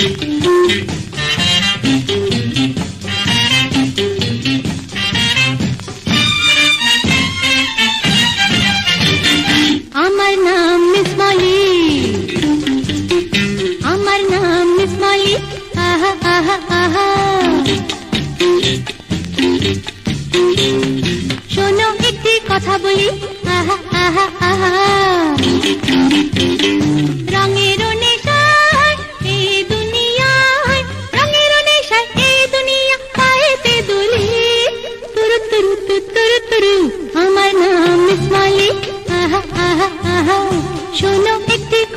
আমার নাম মিস আমার নাম মিস মলি আহা আহা আহা। শোনো, একটি কথা বলি। আহা আহা আহা।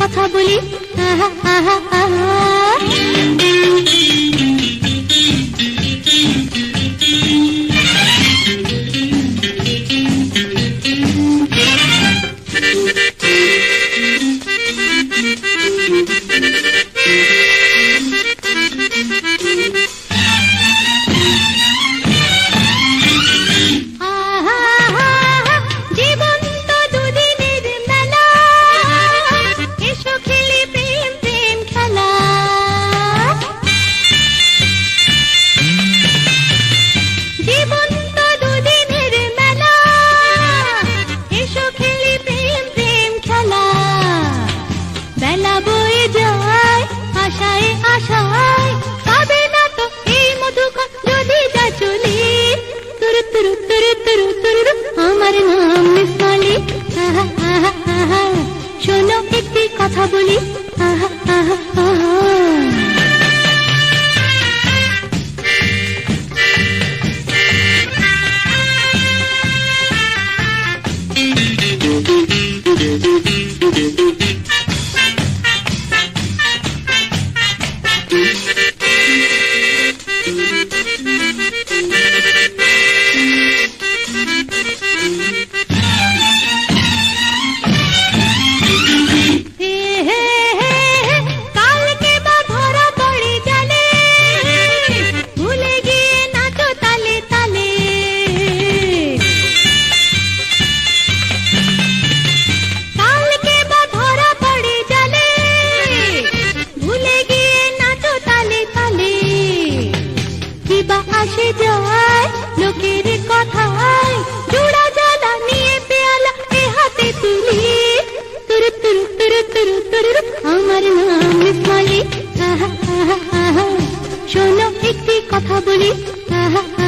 কথা বলি। আহা আহা কথা বলি আহা আহা আহা Thank you. মাথায় চূড়া কথা বলি আহা